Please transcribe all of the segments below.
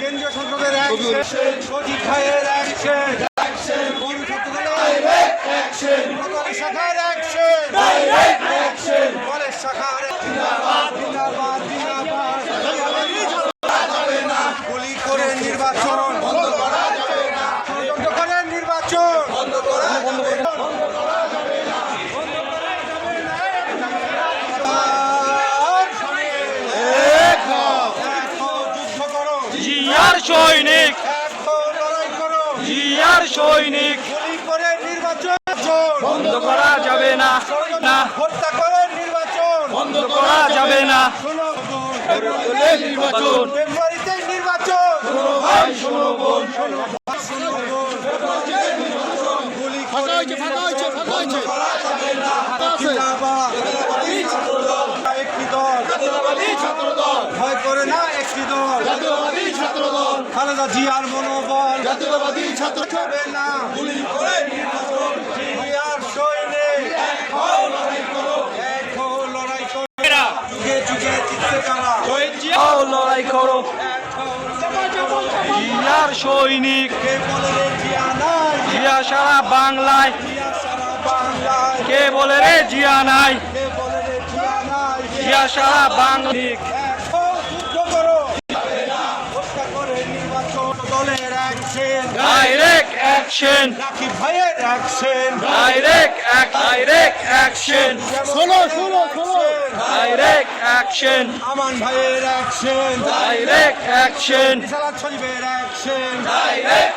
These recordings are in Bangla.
কেন্দ্রীয় সংসদের অ্যাকশন সজিব ভাইয়ের অ্যাকশন কলেজ শাখার অ্যাকশন কলেজ শাখার জিন্দাবাদ জিন্দাবাদ গুলি করে নির্বাচন ষড়যন্ত্র করে নির্বাচন দেখো যুদ্ধ করো জিয়ার সৈনিক। জিয়ার সৈনিক। গুলি করে নির্বাচন। বন্ধ করা যাবে না। না। হত্যা করে নির্বাচন। বন্ধ করা যাবে না। শোনো। নির্বাচন। ভাই শোনো বোন। ভয় করে না একটি দল। খালেদা জিয়ার মনোবল হবে না। গুলি করে। জিয়ার সৈনিক। লড়াই করো। যুগে যুগে জিততে কারা। লড়াই করো। জিয়ার সৈনিক। কে জিয়া সারা বাংলায়। জিয়া সারা বাংলায়। কে বলে রে জিয়া নাই? কে বলে রে জিয়া নাই? জিয়া সারা বাংলিক অ্যাকশন। রাকিব ভাইয়ের অ্যাকশন। ডাইরেক্ট ডাইরেক্ট অ্যাকশন শোনো শোনো শোনো। ডাইরেক্ট অ্যাকশন আমান ভাইয়ের অ্যাকশন। ডাইরেক্ট অ্যাকশন সালাদ শরীফের অ্যাকশন। ডাইরেক্ট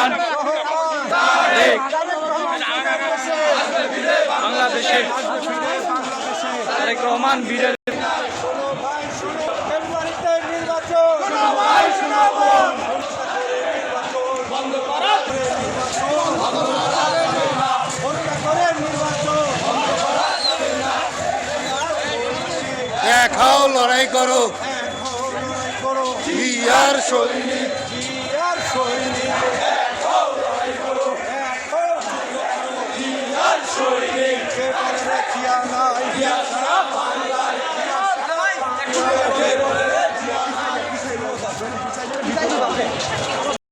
রহমান রহমান তারেক তারেক রহমান বীরের শোনো ভাই শোনো ফেব্রুয়ারিতে নির্বাচন